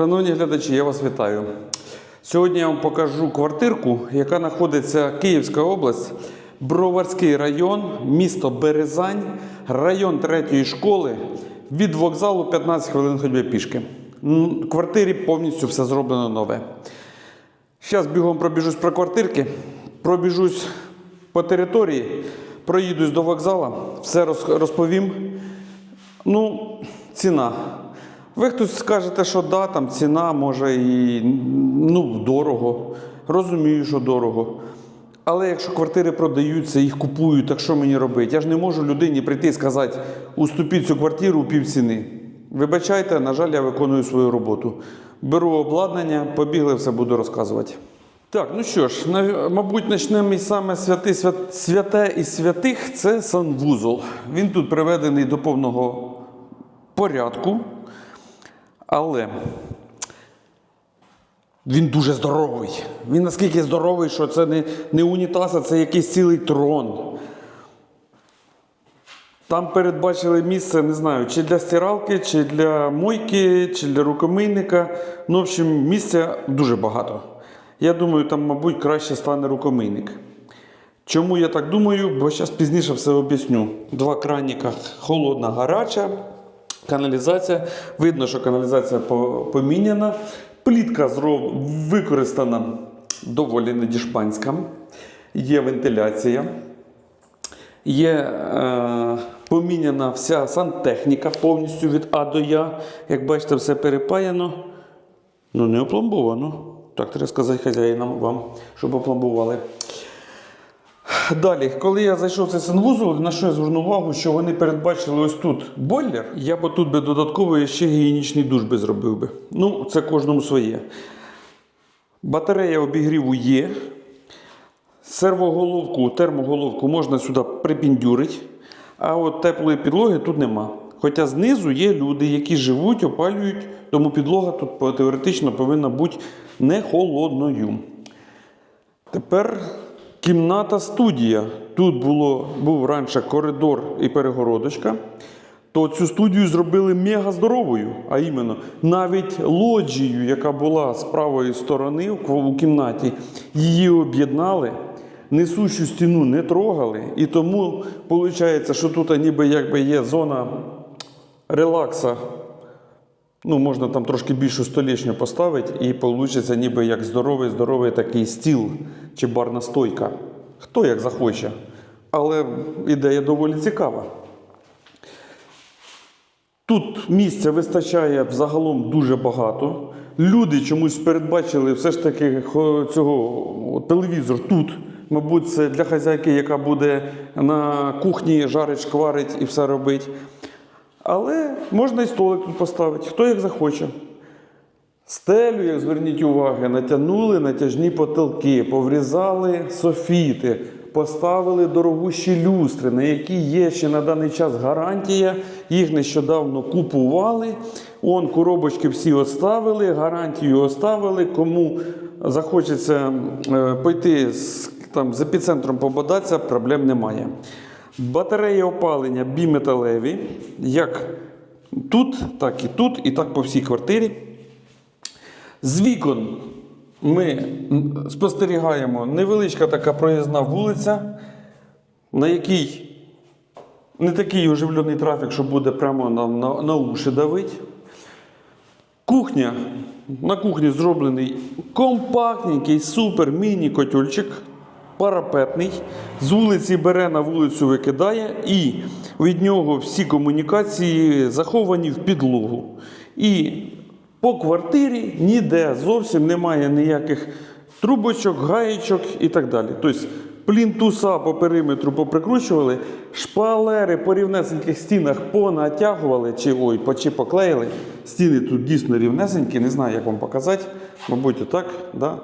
Шановні глядачі, я вас вітаю. Сьогодні я вам покажу квартирку, яка знаходиться Київська область, Броварський район, місто Березань, район третьої школи. Від вокзалу 15 хвилин ходьби пішки. В квартирі повністю все зроблено нове. Зараз бігом пробіжусь про квартирки, пробіжусь по території, проїдусь до вокзалу, все розповім. Ну, ціна. Ви хтось скажете, що да, там ціна може і ну, дорого. Розумію, що дорого. Але якщо квартири продаються, їх купують, так що мені робити? Я ж не можу людині прийти і сказати, уступіть цю квартиру у півціни. Вибачайте, на жаль, я виконую свою роботу. Беру обладнання, побігли, все буду розказувати. Так, ну що ж, мабуть, почнемо із саме святи, свят, святе із святих це санвузол. Він тут приведений до повного порядку, але він дуже здоровий. Він наскільки здоровий, що це не, не унітаз, а це якийсь цілий трон. Там передбачили місце, не знаю, чи для стиралки, чи для мойки, чи для рукомийника. Ну, в общем, місця дуже багато. Я думаю, там, мабуть, краще стане рукомийник. Чому я так думаю? Бо зараз пізніше все об'ясню. Два краніка холодна, гаряча, каналізація. Видно, що каналізація поміняна. Плітка зроб... використана доволі недішпанська. Є вентиляція. Є е, поміняна вся сантехніка повністю від А до Я. Як бачите, все перепаяно. Ну, не опломбовано. Так треба сказати хазяїнам вам, щоб опломбували. Далі, коли я зайшов в цей санвузол, на що я звернув увагу, що вони передбачили ось тут бойлер. Я б тут би додатково ще гігієнічний душ би зробив би. Ну, це кожному своє. Батарея обігріву є. Сервоголовку, термоголовку можна сюди припіндюрити, а от теплої підлоги тут нема. Хоча знизу є люди, які живуть, опалюють, тому підлога тут теоретично повинна бути не холодною. Тепер кімната студія. Тут було, був раніше коридор і перегородочка. То цю студію зробили мега здоровою, а іменно навіть лоджію, яка була з правої сторони у кімнаті, її об'єднали, несущу стіну не трогали. І тому виходить, що тут ніби якби є зона релакса. Ну, можна там трошки більшу столішню поставити, і вийде ніби як здоровий, здоровий такий стіл чи барна стойка. Хто як захоче. Але ідея доволі цікава. Тут місця вистачає взагалом дуже багато. Люди чомусь передбачили все ж таки цього телевізор тут. Мабуть, це для хазяйки, яка буде на кухні жарить, шкварить і все робить. Але можна і столик тут поставити, хто як захоче. Стелю, як зверніть увагу, натягнули натяжні потолки, поврізали софіти, поставили дорогущі люстри, на які є ще на даний час гарантія. Їх нещодавно купували. Он коробочки всі оставили, гарантію оставили. Кому захочеться е, пойти з, там, з епіцентром пободатися, проблем немає. Батареї опалення біметалеві, як тут, так і тут, і так по всій квартирі. З вікон ми спостерігаємо невеличка така проїзна вулиця, на якій не такий оживлений трафік, що буде прямо нам на, на уші давить. Кухня. На кухні зроблений компактненький, супер міні-котельчик, парапетний. З вулиці бере на вулицю викидає, і від нього всі комунікації заховані в підлогу. І по квартирі ніде зовсім немає ніяких трубочок, гаєчок і так далі. Тобто плінтуса по периметру поприкручували, шпалери по рівнесеньких стінах понатягували, чи ой, чи поклеїли. Стіни тут дійсно рівнесенькі, не знаю, як вам показати. Мабуть, отак. Да?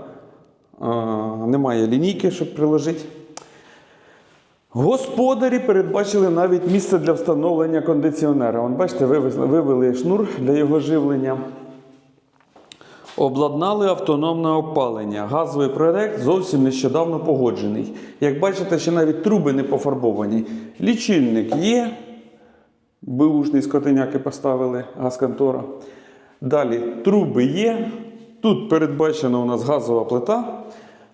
Немає лінійки, щоб приложити. Господарі передбачили навіть місце для встановлення кондиціонера. Вон, бачите, вивели шнур для його живлення. Обладнали автономне опалення. Газовий проект зовсім нещодавно погоджений. Як бачите, ще навіть труби не пофарбовані. Лічильник є. Бушний скотиняки поставили газконтора. Далі труби є. Тут передбачена у нас газова плита,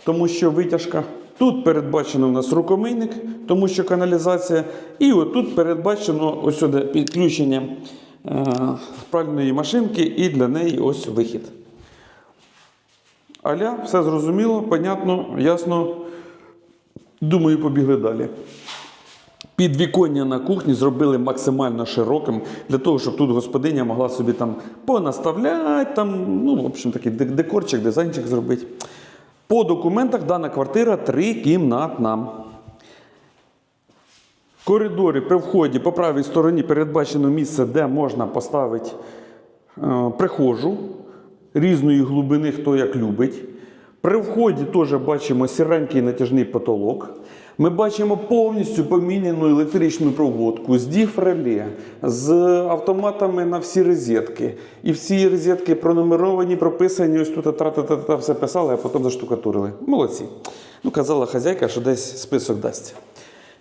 тому що витяжка. Тут передбачено у нас рукомийник, тому що каналізація. І отут передбачено ось сюди підключення е, пральної машинки, і для неї ось вихід. Аля, все зрозуміло, понятно, ясно. Думаю, побігли далі. Підвіконня на кухні зробили максимально широким для того, щоб тут господиня могла собі там понаставляти, там, ну, в общем, такий декорчик, дизайнчик зробити. По документах дана квартира трикімнатна. Коридори при вході по правій стороні передбачено місце, де можна поставити е, прихожу різної глибини, хто як любить. При вході теж бачимо сіренький натяжний потолок. Ми бачимо повністю поміняну електричну проводку з діфреле, з автоматами на всі розетки. І всі розетки пронумеровані, прописані, ось тут тра-та-та-та все писали, а потім заштукатурили. Молодці. Ну, казала хазяйка, що десь список дасть.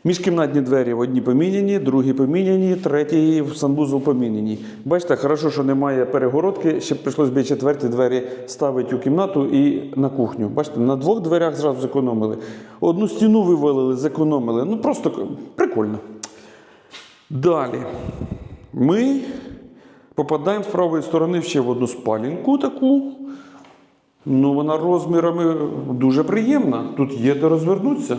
Міжкімнатні двері одні поміняні, другі поміняні, треті в санвузол поміняні. Бачите, хорошо, що немає перегородки, ще прийшлось би четверті двері ставити у кімнату і на кухню. Бачите, на двох дверях зразу зекономили. Одну стіну вивалили, зекономили. Ну просто прикольно. Далі. Ми попадаємо з правої сторони ще в одну спалінку таку. Ну, вона розмірами дуже приємна. Тут є де розвернутися.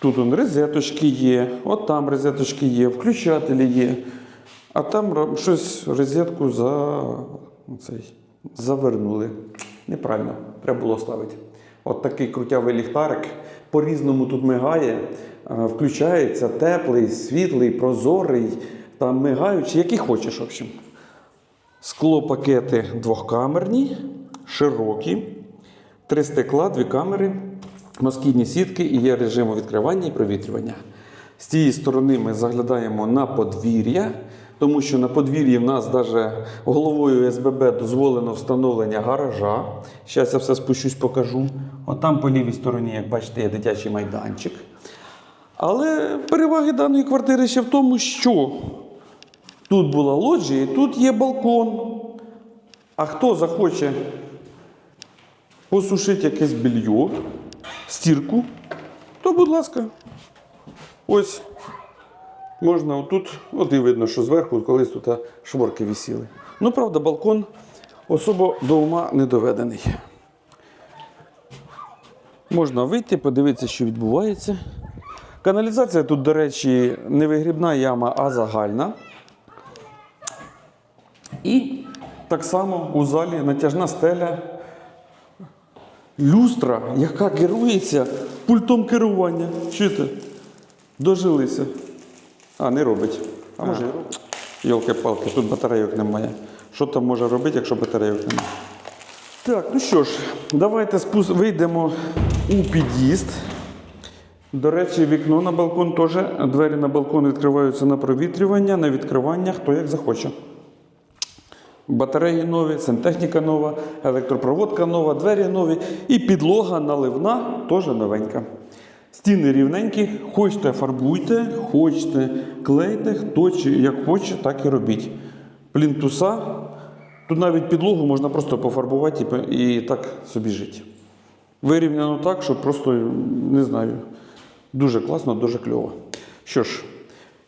Тут он розеточки є, от там розеточки є, включателі є. А там щось розетку за... цей, завернули. Неправильно, треба було ставити. От такий крутявий ліхтарик. По-різному тут мигає, включається теплий, світлий, прозорий, там мигаючий, який хочеш, в общем. Склопакети двохкамерні, широкі, три стекла, дві камери, москітні сітки і є режим відкривання і провітрювання. З цієї сторони ми заглядаємо на подвір'я, тому що на подвір'ї в нас навіть головою СББ дозволено встановлення гаража. Зараз я все спущусь, покажу. От там по лівій стороні, як бачите, є дитячий майданчик. Але переваги даної квартири ще в тому, що Тут була лоджія, і тут є балкон. А хто захоче посушити якесь белье, стірку, то, будь ласка, ось можна отут, от і видно, що зверху колись тут шворки висіли. Ну, правда, балкон особо до ума не доведений. Можна вийти, подивитися, що відбувається. Каналізація тут, до речі, не вигрібна яма, а загальна. І так само у залі натяжна стеля, люстра, яка керується пультом керування. Чуєте? Дожилися. А, не робить. А може і робить. Йолки-палки, тут батарейок немає. Що там може робити, якщо батарейок немає? Так, ну що ж, давайте спус... вийдемо у під'їзд. До речі, вікно на балкон теж. Двері на балкон відкриваються на провітрювання, на відкривання, хто як захоче. Батареї нові, сантехніка нова, електропроводка нова, двері нові і підлога наливна теж новенька. Стіни рівненькі, хочете фарбуйте, хочете клейте, хто чи як хоче, так і робіть. Плінтуса, тут навіть підлогу можна просто пофарбувати і, так собі жити. Вирівняно так, що просто не знаю. Дуже класно, дуже кльово. Що ж,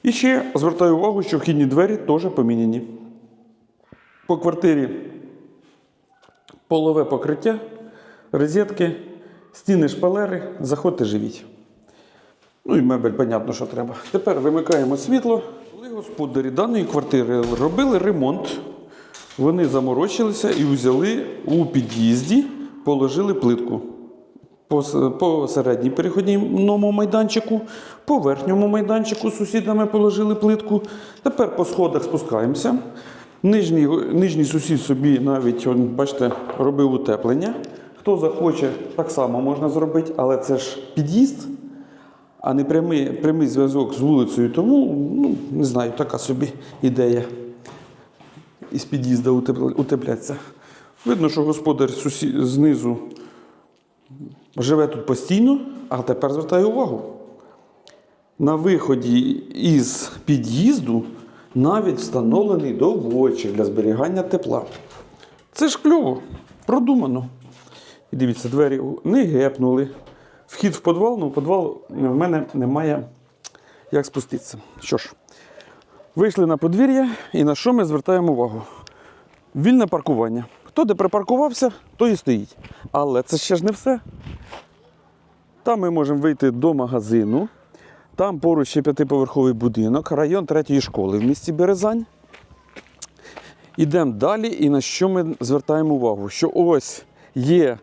і ще звертаю увагу, що вхідні двері теж поміняні. По квартирі полове покриття, розетки, стіни шпалери, заходьте живіть. Ну і мебель, понятно, що треба. Тепер вимикаємо світло. Коли господарі даної квартири робили ремонт, вони заморочилися і взяли у під'їзді, положили плитку. По, середній переходному майданчику, по верхньому майданчику з сусідами положили плитку. Тепер по сходах спускаємося. Нижній, нижній сусід собі навіть, бачите, робив утеплення. Хто захоче, так само можна зробити, але це ж під'їзд, а не прямий, прямий зв'язок з вулицею. Тому, ну, не знаю, така собі ідея із під'їзда утепля- утеплятися. Видно, що господар сусі... знизу живе тут постійно, а тепер звертаю увагу. На виході із під'їзду навіть встановлений доводчик для зберігання тепла. Це ж кльово, продумано. І дивіться, двері не гепнули. Вхід в підвал, ну в підвал в мене немає як спуститися. Що ж, вийшли на подвір'я і на що ми звертаємо увагу? Вільне паркування. Хто де припаркувався, той і стоїть. Але це ще ж не все. Там ми можемо вийти до магазину. Там поруч ще п'ятиповерховий будинок, район третьої школи в місті Березань. Ідемо далі, і на що ми звертаємо увагу? Що ось є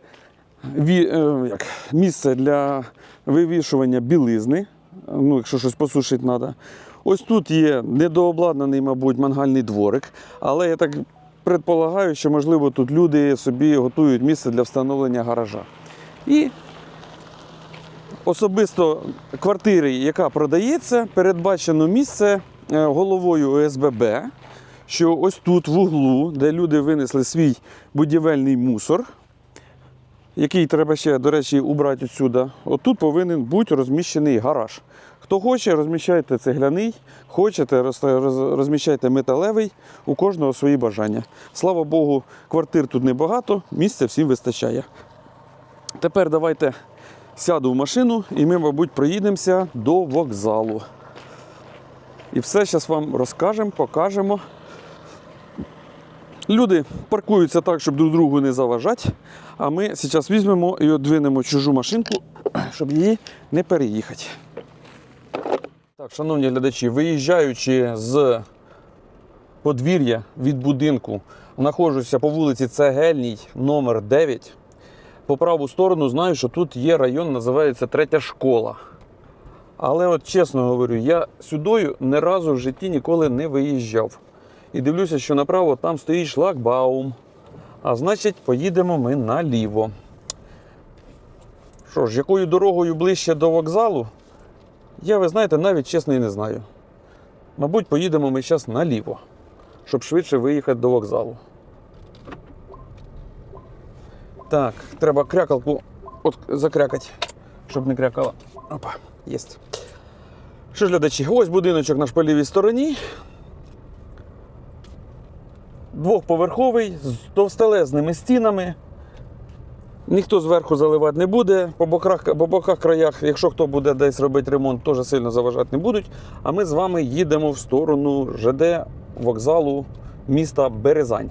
е, як, місце для вивішування білизни, ну, якщо щось посушити треба. Ось тут є недообладнаний, мабуть, мангальний дворик, але я так предполагаю, що, можливо, тут люди собі готують місце для встановлення гаража. І особисто квартири, яка продається, передбачено місце е, головою ОСББ, що ось тут в углу, де люди винесли свій будівельний мусор, який треба ще, до речі, убрати відсюди, отут повинен бути розміщений гараж. Хто хоче, розміщайте цегляний, хочете, роз- роз- розміщайте металевий, у кожного свої бажання. Слава Богу, квартир тут небагато, місця всім вистачає. Тепер давайте сяду в машину і ми, мабуть, проїдемося до вокзалу. І все зараз вам розкажемо, покажемо. Люди паркуються так, щоб друг другу не заважати. А ми зараз візьмемо і одвинемо чужу машинку, щоб її не переїхати. Так, шановні глядачі, виїжджаючи з подвір'я від будинку, знаходжуся по вулиці Цегельній, номер 9. По праву сторону знаю, що тут є район, називається Третя школа. Але от чесно говорю, я сюдою ні разу в житті ніколи не виїжджав. І дивлюся, що направо там стоїть шлагбаум. А значить, поїдемо ми наліво. Що ж, якою дорогою ближче до вокзалу? Я, ви знаєте, навіть чесно і не знаю. Мабуть, поїдемо ми зараз наліво, щоб швидше виїхати до вокзалу. Так, треба крякалку от закрякати, щоб не крякала. Опа, єсть. Що ж, глядачі, ось будиночок наш по лівій стороні. Двохповерховий з товстелезними стінами. Ніхто зверху заливати не буде. По боках, по боках краях, якщо хто буде десь робити ремонт, теж сильно заважати не будуть. А ми з вами їдемо в сторону ЖД вокзалу міста Березань.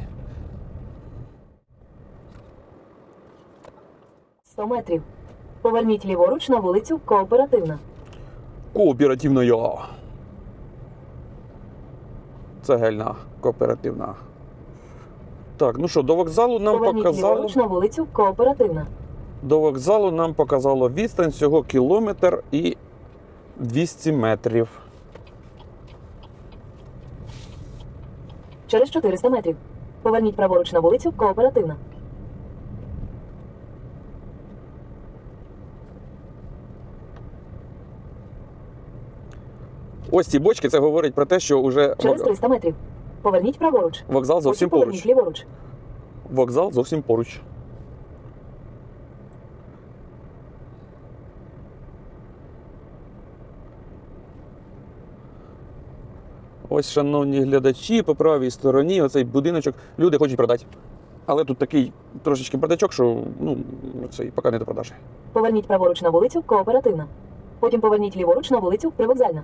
100 метрів. Поверніть ліворуч на вулицю Кооперативна. Кооперативна я. Цегельна кооперативна. Так, ну що, до вокзалу нам Поверніть показало. ліворуч на вулицю Кооперативна. До вокзалу нам показало відстань всього кілометр і 200 метрів. Через 400 метрів. Поверніть праворуч на вулицю Кооперативна. Ось ці бочки, це говорить про те, що вже Через 300 метрів. Поверніть праворуч. вокзал зовсім Потім поверніть поруч. ліворуч. Вокзал зовсім поруч. Ось, шановні глядачі, по правій стороні оцей будиночок. Люди хочуть продати. Але тут такий трошечки бардачок, що ну, цей поки не до продажі. Поверніть праворуч на вулицю Кооперативна. Потім поверніть ліворуч на вулицю Привокзальна.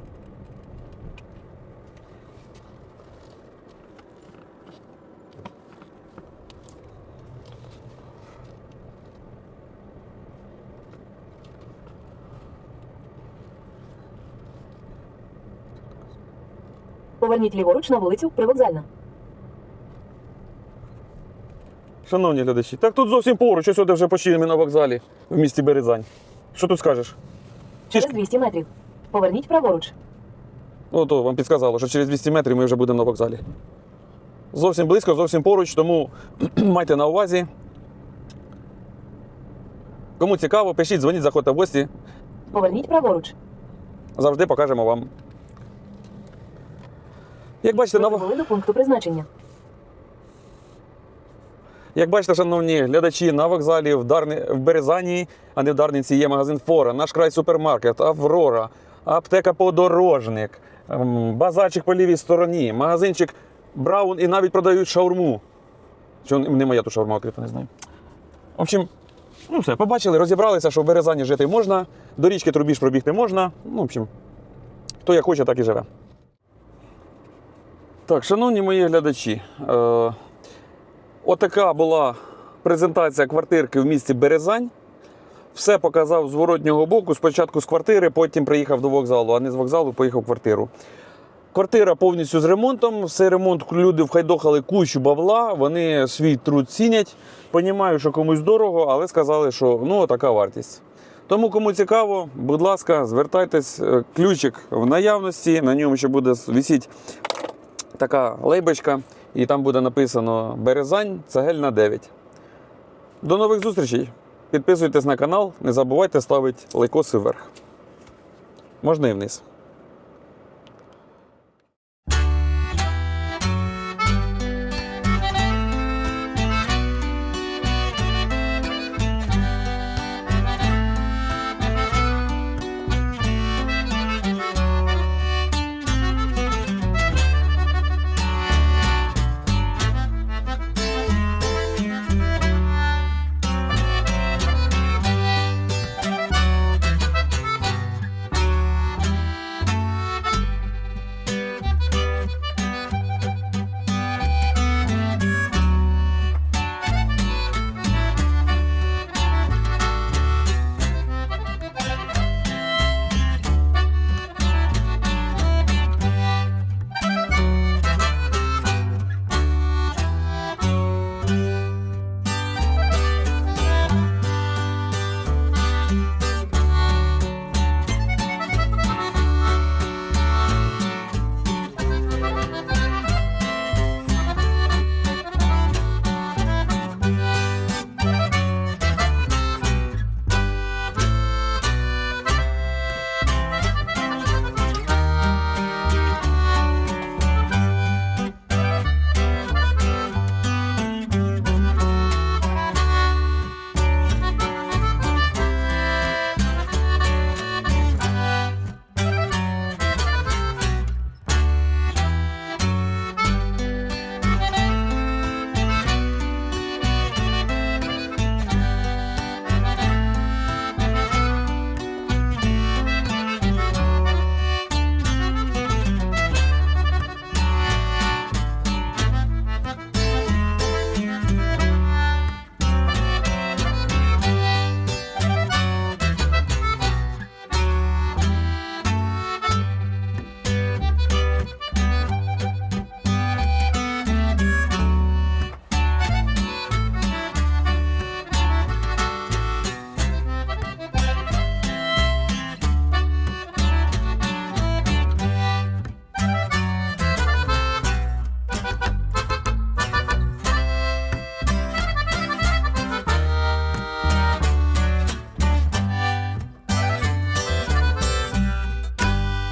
Поверніть ліворуч на вулицю Привокзальна. Шановні глядачі, так тут зовсім поруч, ось сюди вже почти на вокзалі в місті Березань. Що тут скажеш? Через 200 метрів. Поверніть праворуч. Ну, то вам підказало, що через 200 метрів ми вже будемо на вокзалі. Зовсім близько, зовсім поруч, тому майте на увазі. Кому цікаво, пишіть, дзвоніть, заходьте в гості. Поверніть праворуч. Завжди покажемо вам. Як бачите, на... Ви до пункту призначення. Як бачите, шановні глядачі, на вокзалі в, Дарни... в Березані, а не в Дарниці, є магазин Фора, наш край супермаркет, Аврора, аптека Подорожник, ем, базарчик по лівій стороні, магазинчик Браун і навіть продають шаурму. Чого не моя туша шаурма відкрита, не знаю. В общем, ну все, побачили, розібралися, що в Березані жити можна, до річки Трубіж пробігти можна. Ну, в общем, хто як хоче, так і живе. Так, шановні мої глядачі, е, отака була презентація квартирки в місті Березань. Все показав з зворотнього боку. Спочатку з квартири, потім приїхав до вокзалу, а не з вокзалу поїхав в квартиру. Квартира повністю з ремонтом. Все ремонт люди вхайдохали кучу бабла, вони свій труд цінять. Понімаю, що комусь дорого, але сказали, що ну така вартість. Тому, кому цікаво, будь ласка, звертайтесь, Е, ключик в наявності, на ньому ще буде висіти така лейбочка, і там буде написано Березань, цегельна 9. До нових зустрічей! Підписуйтесь на канал, не забувайте ставити лайкоси вверх. Можна і вниз.